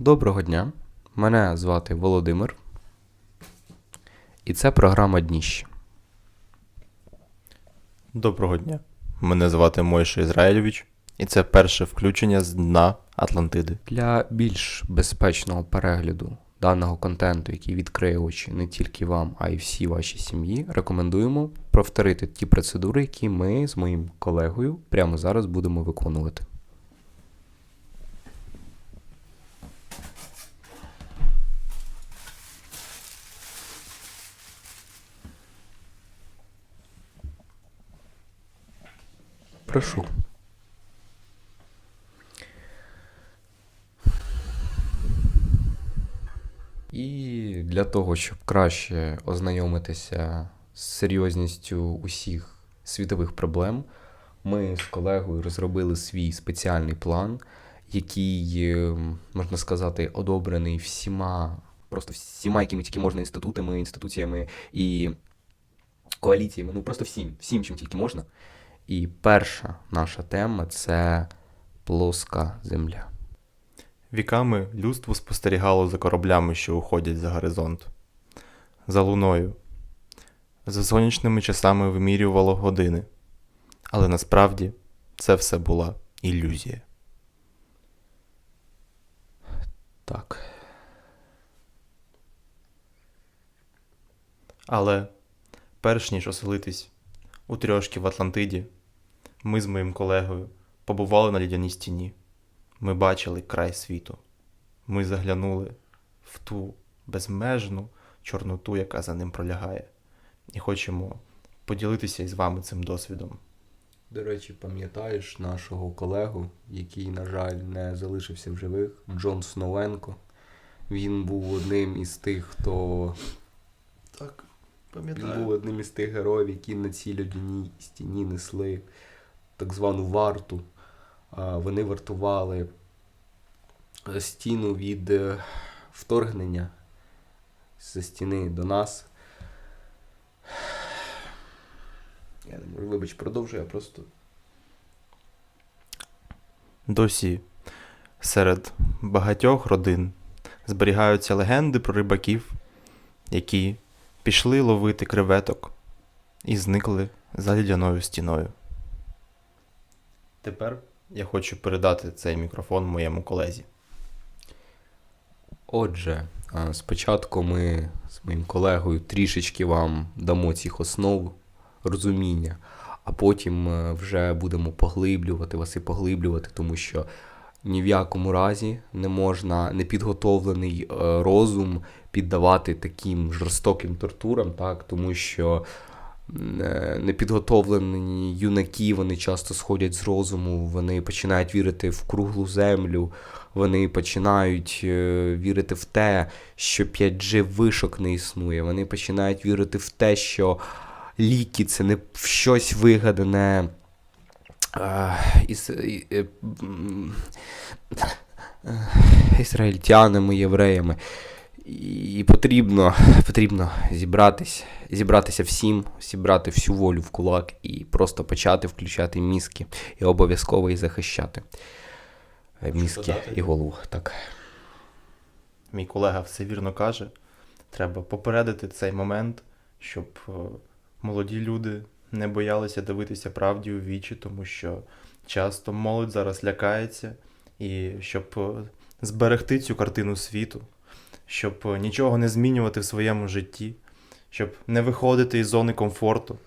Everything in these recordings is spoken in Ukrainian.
Доброго дня. Мене звати Володимир. І це програма Дніще. Доброго дня. Мене звати Мойша Ізраїльович, і це перше включення з дна Атлантиди. Для більш безпечного перегляду даного контенту, який відкриє очі не тільки вам, а й всій вашій сім'ї, рекомендуємо повторити ті процедури, які ми з моїм колегою прямо зараз будемо виконувати. Прошу. І для того, щоб краще ознайомитися з серйозністю усіх світових проблем, ми з колегою розробили свій спеціальний план, який, е, можна сказати, одобрений всіма, просто всіма, якими тільки можна інститутами, інституціями і коаліціями. Ну просто всім, всім, чим тільки можна. І перша наша тема це плоска земля. Віками людство спостерігало за кораблями, що уходять за горизонт, за луною, за сонячними часами вимірювало години. Але насправді це все була ілюзія. Так. Але перш ніж оселитись у трьошки в Атлантиді, ми з моїм колегою побували на лідяній стіні. Ми бачили край світу. Ми заглянули в ту безмежну чорноту, яка за ним пролягає, і хочемо поділитися із вами цим досвідом. До речі, пам'ятаєш нашого колегу, який, на жаль, не залишився в живих, Джон Сноуенко. Він був одним із тих, хто. Так, Він був одним із тих героїв, які на цій льодяній стіні несли так звану варту. Вони вартували е, стіну від е, вторгнення зі стіни до нас. Я не можу, вибач, продовжую, я просто. Досі серед багатьох родин зберігаються легенди про рибаків, які пішли ловити креветок і зникли за лідяною стіною. Тепер я хочу передати цей мікрофон моєму колезі. Отже, спочатку ми з моїм колегою трішечки вам дамо цих основ розуміння, а потім е, вже будемо поглиблювати вас і поглиблювати, тому що ні в якому разі не можна непідготовлений е, розум піддавати таким жорстоким тортурам, так, тому що е, непідготовлені юнаки вони часто сходять з розуму, вони починають вірити в круглу землю, вони починають е, вірити в те, що 5G вишок не існує. Вони починають вірити в те, що ліки це не щось вигадане. е, е, е, ізраїльтянами, євреями. І потрібно, потрібно зібратись, зібратися всім, зібрати всю волю в кулак і просто почати включати мізки і обов'язково і захищати е, мізки і голову. Так. Мій колега все вірно каже. Треба попередити цей момент, щоб е, молоді люди не боялися дивитися правді у вічі, тому що часто молодь зараз лякається, і щоб е, зберегти цю картину світу, щоб е, нічого не змінювати в своєму житті, щоб не виходити із зони комфорту,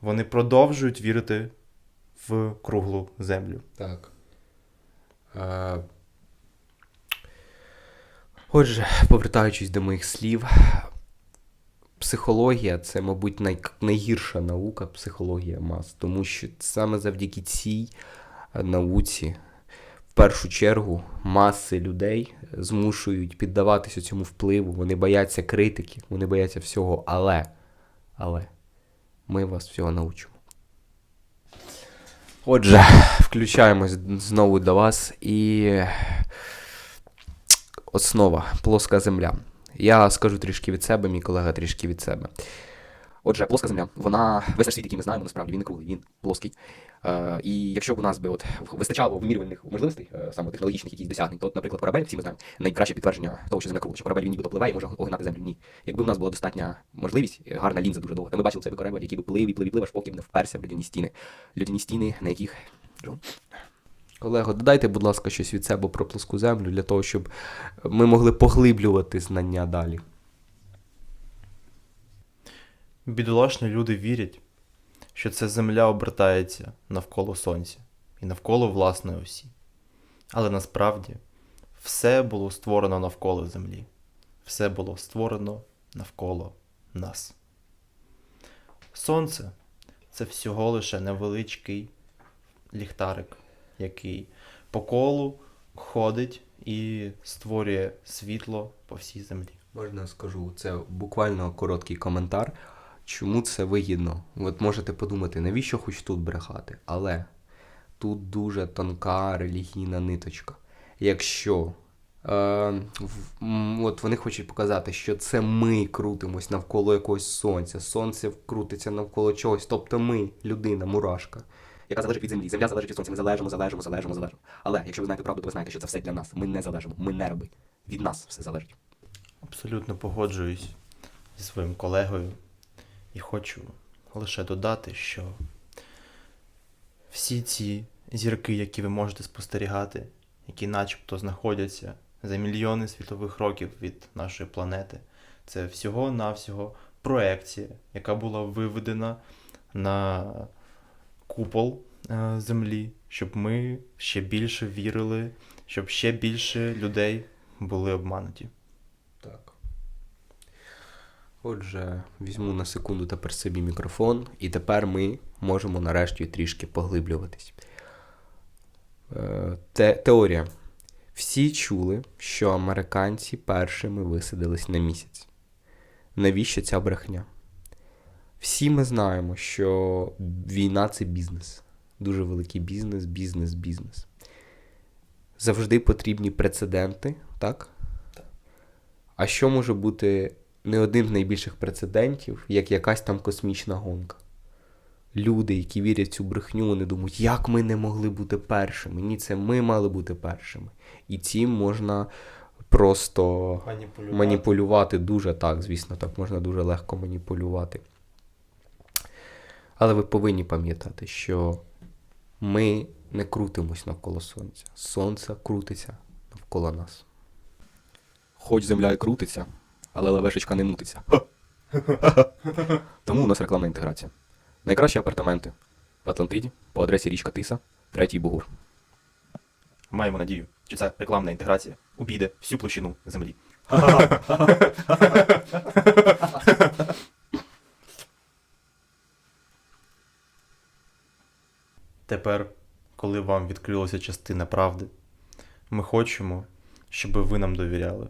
вони продовжують вірити в круглу землю. Так. Е, Отже, повертаючись до моїх слів, психологія це, мабуть, най... найгірша наука психологія мас, тому що саме завдяки цій науці, першу чергу, маси людей змушують піддаватися цьому впливу. Вони бояться критики, вони бояться всього, але, але ми вас всього научимо. Отже, включаємось знову до вас і основа плоска земля. Я скажу трішки від себе, мій колега трішки від себе. Отже, плоска земля, вона весь наш світ, який ми знаємо, насправді він не круглий, він плоский. Е, і якщо б у нас би от вистачало вимірювальних можливостей, е, саме технологічних якісь досягнень, то, наприклад, корабель, всі ми знаємо, найкраще підтвердження того, що земля кругла, що корабель він нібито пливе і може огинати землю. Ні. Якби у нас була достатня можливість, е, гарна лінза дуже довга, то ми бачили цей корабель, який би плив і плив і плив, аж поки не вперся в людяні стіни. Людяні стіни, на яких Колего, додайте, будь ласка, щось від себе про плоску землю для того, щоб ми могли поглиблювати знання далі. Бідолашні люди вірять, що ця земля обертається навколо сонця і навколо власної осі. Але насправді все було створено навколо землі, все було створено навколо нас. Сонце це всього лише невеличкий ліхтарик, який по колу ходить і створює світло по всій землі. Можна скажу, це буквально короткий коментар. Чому це вигідно? От можете подумати, навіщо хоч тут брехати? Але тут дуже тонка релігійна ниточка. Якщо е, в- от вони хочуть показати, що це ми крутимось навколо якогось сонця, сонце крутиться навколо чогось, тобто ми, людина, мурашка. яка залежить від землі. Земля залежить від сонця. Ми залежимо, залежимо, залежимо, залежимо. Але якщо ви знаєте правду, то ви знаєте, що це все для нас. Ми не залежимо, ми не раби. Від нас все залежить. Абсолютно погоджуюсь зі своїм колегою і хочу лише додати, що всі ці зірки, які ви можете спостерігати, які начебто знаходяться за мільйони світлових років від нашої планети, це всього-навсього проекція, яка була виведена на купол е, Землі, щоб ми ще більше вірили, щоб ще більше людей були обмануті. Так. Отже, візьму на секунду тепер собі мікрофон, і тепер ми можемо нарешті трішки поглиблюватись. Е, те, теорія. Всі чули, що американці першими висадились на місяць. Навіщо ця брехня? Всі ми знаємо, що війна це бізнес. Дуже великий бізнес, бізнес, бізнес. Завжди потрібні прецеденти, так? А що може бути не одним з найбільших прецедентів, як якась там космічна гонка? Люди, які вірять в цю брехню, вони думають, як ми не могли бути першими? Ні, це ми мали бути першими. І цим можна просто Маніпулювати. маніпулювати дуже так, звісно, так можна дуже легко маніпулювати. Але ви повинні пам'ятати, що ми не крутимось навколо сонця. Сонце крутиться навколо нас. Хоч земля і крутиться, але левешечка не мутиться. Тому у нас рекламна інтеграція. Найкращі апартаменти в Атлантиді по адресі річка Тиса, третій Бугур. Маємо надію, що ця рекламна інтеграція обійде всю площину землі. Тепер, коли вам відкрилася частина правди, ми хочемо, щоб ви нам довіряли.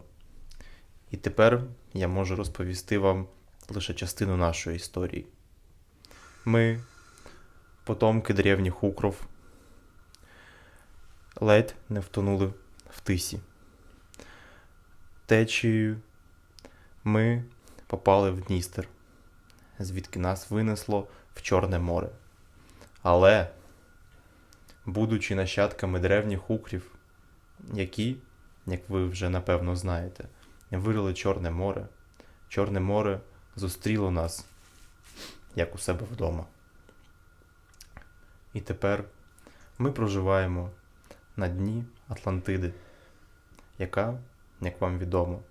І тепер я можу розповісти вам лише частину нашої історії. Ми, потомки древніх укров, ледь не втонули в тисі. Течією ми попали в Дністер, звідки нас винесло в Чорне море. Але, будучи нащадками древніх укрів, які, як ви вже напевно знаєте, вирили Чорне море, Чорне море зустріло нас, як у себе вдома. І тепер ми проживаємо на дні Атлантиди, яка, як вам відомо,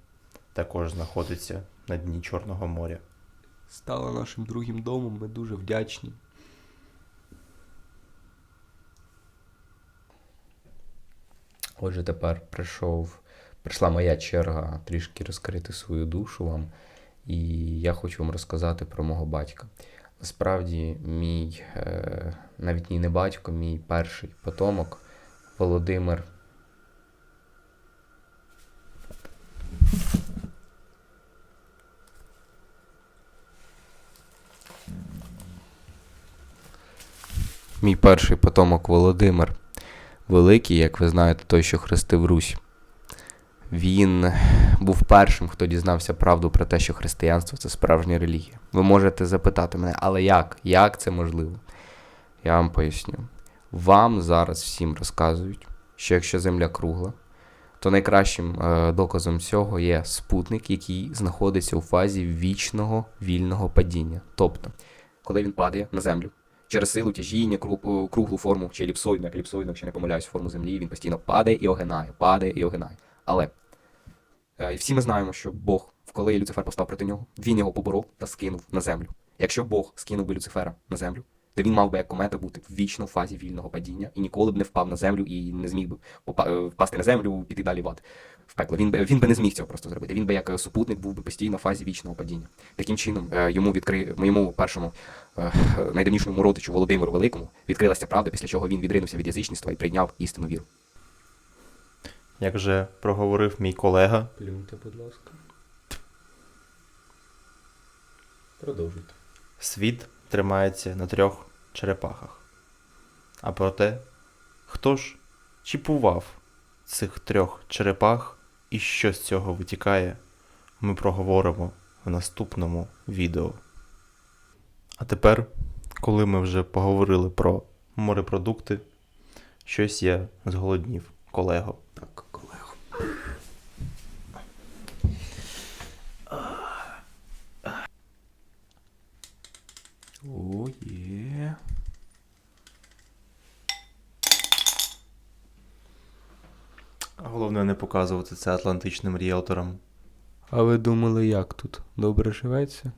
також знаходиться на дні Чорного моря. Стала нашим другим домом, ми дуже вдячні. Отже, тепер прийшов, прийшла моя черга трішки розкрити свою душу вам. І я хочу вам розказати про мого батька. Насправді, мій, е, навіть ні не батько, мій перший потомок Володимир. Мій перший потомок Володимир. Великий, як ви знаєте, той, що хрестив Русь. Він був першим, хто дізнався правду про те, що християнство це справжня релігія. Ви можете запитати мене, але як? Як це можливо? Я вам поясню. Вам зараз всім розказують, що якщо Земля кругла, то найкращим е, доказом цього є спутник, який знаходиться у фазі вічного вільного падіння. Тобто, коли він падає на землю, через силу тяжіння, кру- круглу форму чи еліпсоїдну, як еліпсоїдну, якщо не помиляюсь, форму землі, він постійно падає і огинає, падає і огинає. Але е, всі ми знаємо, що Бог, коли Люцифер постав проти нього, він його поборов та скинув на землю. Якщо Бог скинув би Люцифера на землю, то він мав би як комета бути в вічно фазі вільного падіння і ніколи б не впав на землю і не зміг би е, впасти на землю, піти далі в ад. В пекло. Він би він би не зміг цього просто зробити. Він би як е, супутник був би постійно в фазі вічного падіння. Таким чином, йому відкри... моєму першому найдавнішому родичу Володимиру Великому відкрилася правда, після чого він відринувся від язичництва і прийняв істинну віру. Як же проговорив мій колега, Плюньте, будь ласка. Продовжуйте. світ тримається на трьох черепахах. А проте, хто ж чіпував цих трьох черепах і що з цього витікає, ми проговоримо в наступному відео. А тепер, коли ми вже поговорили про морепродукти, щось я зголоднів, колего. Так, колего. О, є. Головне не показувати це атлантичним ріелторам. А ви думали, як тут? Добре живеться?